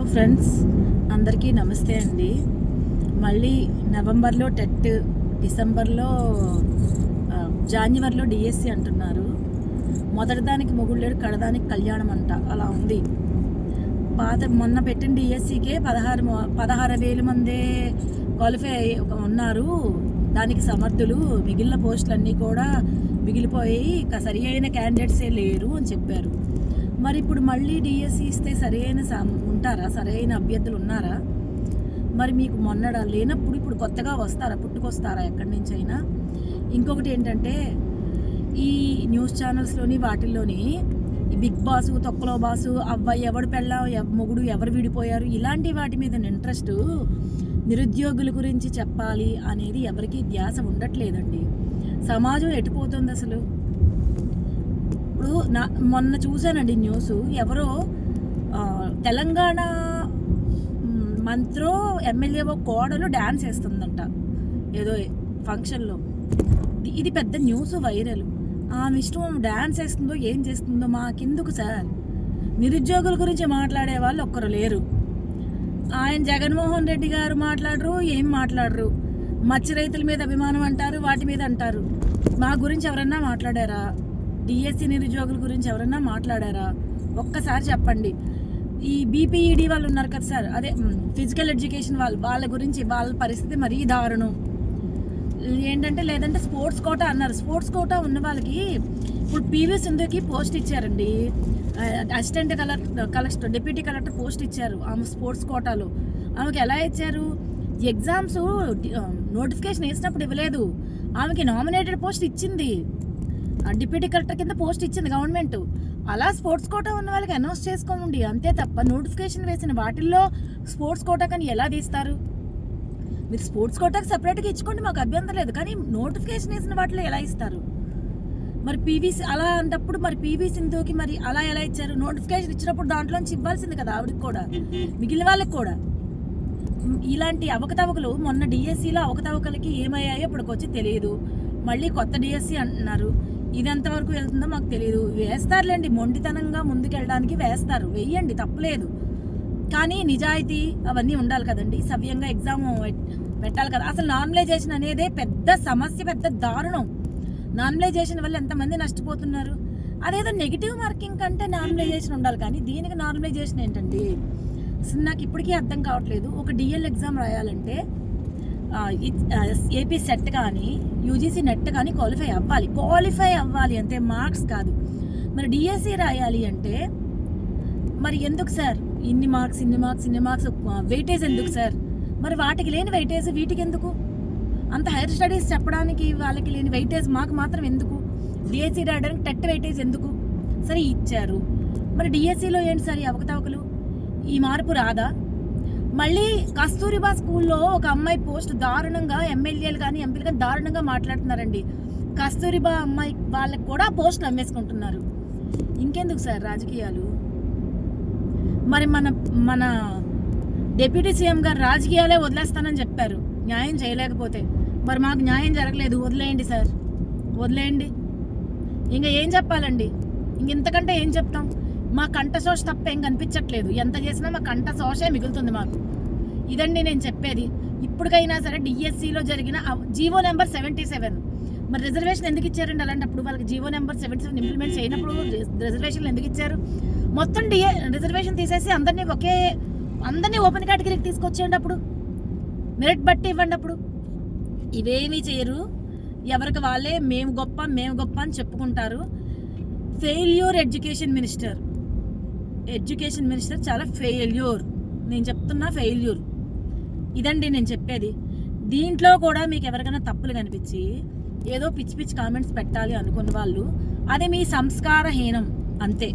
Hello friends అందరికీ నమస్తే అండి. మళ్ళీ నవంబర్లో టెట్ డిసెంబర్లో జాన్యువరిలో డిఎస్సి అంటున్నారు. మొదటిదానికి మొగుళ్ళేడు కడదానికి కళ్యాణం అంట అలా ఉంది. పాత మొన్న పెట్టిన డిఎస్సికే పదహారు పదహారు వేల మందే క్వాలిఫై అయ్యి ఉన్నారు. దానికి సమర్థులు మిగిలిన పోస్టులన్నీ కూడా మిగిలిపోయి ఇక సరి అయిన క్యాండిడేట్సే లేరు అని చెప్పారు. మరి ఇప్పుడు మళ్ళీ డిఎస్సి ఇస్తే సరైన ఉంటారా? సరైన అభ్యర్థులు ఉన్నారా? మరి మీకు మొన్నడ లేనప్పుడు ఇప్పుడు కొత్తగా వస్తారా? పుట్టుకొస్తారా ఎక్కడి నుంచి అయినా ఇంకొకటి ఏంటంటే ఈ న్యూస్ ఛానల్స్లోని వాటిల్లోని బిగ్ బాసు తొక్కలో బాసు అబ్బాయి ఎవడు పెళ్ళా మొగుడు ఎవరు విడిపోయారు ఇలాంటి వాటి మీద ఇంట్రెస్ట్ నిరుద్యోగుల గురించి చెప్పాలి అనేది ఎవరికీ ధ్యాస ఉండట్లేదండి. సమాజం ఎటుపోతుంది అసలు ఇప్పుడు నా మొన్న చూశానండి న్యూస్. ఎవరో తెలంగాణ మంత్రో ఎమ్మెల్యేవో కోడలు డ్యాన్స్ వేస్తుందంట. ఏదో ఫంక్షన్లో. ఇది- ఇది పెద్ద న్యూస్ వైరల్. ఆమె ఇష్టం డ్యాన్స్ వేస్తుందో ఏం చేస్తుందో మాకెందుకు సార్? నిరుద్యోగుల గురించి మాట్లాడే వాళ్ళు ఒక్కరు లేరు. ఆయన జగన్మోహన్ రెడ్డి గారు మాట్లాడరు ఏం మాట్లాడరు. మత్స్య రైతుల మీద అభిమానం అంటారు వాటి మీద అంటారు. మా గురించి ఎవరన్నా మాట్లాడారా? డిఎస్సి నిరుద్యోగుల గురించి ఎవరన్నా మాట్లాడారా? ఒక్కసారి చెప్పండి. ఈ బీపీఈడి వాళ్ళు ఉన్నారు కదా సార్ అదే ఫిజికల్ ఎడ్యుకేషన్ వాళ్ళు వాళ్ళ గురించి వాళ్ళ పరిస్థితి మరీ దారుణం. ఏంటంటే లేదంటే స్పోర్ట్స్ కోటా అన్నారు. స్పోర్ట్స్ కోటా ఉన్న వాళ్ళకి ఇప్పుడు పీవీ సింధుకి పోస్ట్ ఇచ్చారండి. Assistant collector collector deputy collector post ఇచ్చారు ఆమె స్పోర్ట్స్ కోటాలో ఆమెకి ఎలా ఇచ్చారు? ఎగ్జామ్స్ నోటిఫికేషన్ వేసినప్పుడు ఇవ్వలేదు. ఆమెకి నామినేటెడ్ పోస్ట్ ఇచ్చింది. డిప్యూటీ కలెక్టర్ కింద పోస్ట్ ఇచ్చింది గవర్నమెంట్. అలా స్పోర్ట్స్ కోటా ఉన్న వాళ్ళకి అనౌన్స్ చేసుకోండి. అంతే తప్ప నోటిఫికేషన్ వేసిన వాటిల్లో స్పోర్ట్స్ కోటా కానీ ఎలా తీస్తారు? మీరు స్పోర్ట్స్ కోటాకి సపరేట్గా ఇచ్చుకోండి మాకు అభ్యంతరం లేదు. కానీ నోటిఫికేషన్ వేసిన వాటిలో ఎలా ఇస్తారు? మరి పీవీసీ అలా అంటప్పుడు మరి పీవీ సింధుకి మరి అలా ఎలా ఇచ్చారు? నోటిఫికేషన్ ఇచ్చినప్పుడు దాంట్లోంచి ఇవ్వాల్సింది కదా ఆవిడకి కూడా. మిగిలిన వాళ్ళకి కూడా. ఇలాంటి అవకతవకలు మొన్న డిఎస్సిలో అవకతవకలకి ఏమయ్యాయో ఇప్పటికొచ్చి తెలియదు. మళ్ళీ కొత్త డిఎస్సి అంటున్నారు ఇది ఎంతవరకు వెళ్తుందో మాకు తెలియదు వేస్తారులేండి మొండితనంగా ముందుకెళ్ళడానికి వేస్తారు. వెయ్యండి తప్పలేదు. కానీ నిజాయితీ అవన్నీ ఉండాలి కదండి. సవ్యంగా ఎగ్జామ్ పెట్టాలి కదా. అసలు నార్మలైజేషన్ అనేదే పెద్ద సమస్య పెద్ద దారుణం. నార్మలైజేషన్ వల్ల ఎంతమంది నష్టపోతున్నారు? అదేదో నెగిటివ్ మార్కింగ్ కంటే నార్మలైజేషన్ ఉండాలి కానీ దీనికి నార్మలైజేషన్ ఏంటండి? అసలు నాకు ఇప్పటికీ అర్థం కావట్లేదు. ఒక డిఎల్ ఎగ్జామ్ రాయాలంటే ఏపీ సెట్ కానీ యూజీసీ నెట్ కానీ క్వాలిఫై అవ్వాలి. క్వాలిఫై అవ్వాలి అంతే మార్క్స్ కాదు. మరి డిఎస్సి రాయాలి అంటే మరి ఎందుకు సార్ ఇన్ని మార్క్స్ ఇన్ని మార్క్స్ ఇన్ని మార్క్స్ వెయిటేజ్ ఎందుకు సార్ మరి వాటికి లేని వెయిటేజ్ వీటికి ఎందుకు? అంత హైయర్ స్టడీస్ చెప్పడానికి వాళ్ళకి లేని వెయిటేజ్ మాకు మాత్రం ఎందుకు? డిఎస్సి రాయడానికి టెట్ వెయిటేజ్ ఎందుకు? సరే ఇచ్చారు. మరి డిఎస్సిలో ఏంటి సార్ ఈ అవకతవకలు? ఈ మార్పు రాదా? మళ్ళీ కస్తూరిబా స్కూల్లో ఒక అమ్మాయి పోస్ట్ దారుణంగా ఎమ్మెల్యేలు కానీ ఎంపీలు కానీ దారుణంగా మాట్లాడుతున్నారండి. కస్తూరిబా అమ్మాయి వాళ్ళకి కూడా పోస్టులు అమ్మేసుకుంటున్నారు. ఇంకెందుకు సార్ రాజకీయాలు? మరి మన మన డిప్యూటీ సీఎం గారు రాజకీయాలే వదిలేస్తానని చెప్పారు. న్యాయం చేయలేకపోతే. మరి మాకు న్యాయం జరగలేదు. వదిలేయండి సార్. వదిలేయండి. ఇంకా ఏం చెప్పాలండి? ఇంకెంతకంటే ఏం చెప్తాం? మా కంట శోష తప్ప ఏం కనిపించట్లేదు. ఎంత చేసినా మా కంట శోషే మిగులుతుంది మాకు. ఇదండి నేను చెప్పేది. ఇప్పటికైనా సరే డిఎస్సిలో జరిగిన జీవో నెంబర్ సెవెంటీ సెవెన్ మరి రిజర్వేషన్ ఎందుకు ఇచ్చారండి అలాంటప్పుడు? వాళ్ళకి GO number seventy seven implement చేయనప్పుడు రిజర్వేషన్లు ఎందుకు ఇచ్చారు? మొత్తం డిఏ రిజర్వేషన్ తీసేసి అందరినీ ఒకే అందరినీ ఓపెన్ కేటగిరీకి తీసుకొచ్చేయండి అప్పుడు. మెరిట్ బట్టి ఇవ్వండి అప్పుడు. ఇవేమీ చేయరు. ఎవరికి వాళ్ళే మేము గొప్ప మేము గొప్ప అని చెప్పుకుంటారు. Failure education minister education minister చాలా ఫెయిల్యూర్. నేను చెప్తున్నా ఫెయిల్యూర్. ఇదండి నేను చెప్పేది. దీంట్లో కూడా మీకు ఎవరికైనా తప్పులు కనిపించి ఏదో పిచ్చి పిచ్చి కామెంట్స్ పెట్టాలి అనుకున్న వాళ్ళు అది మీ సంస్కారహీనం అంతే.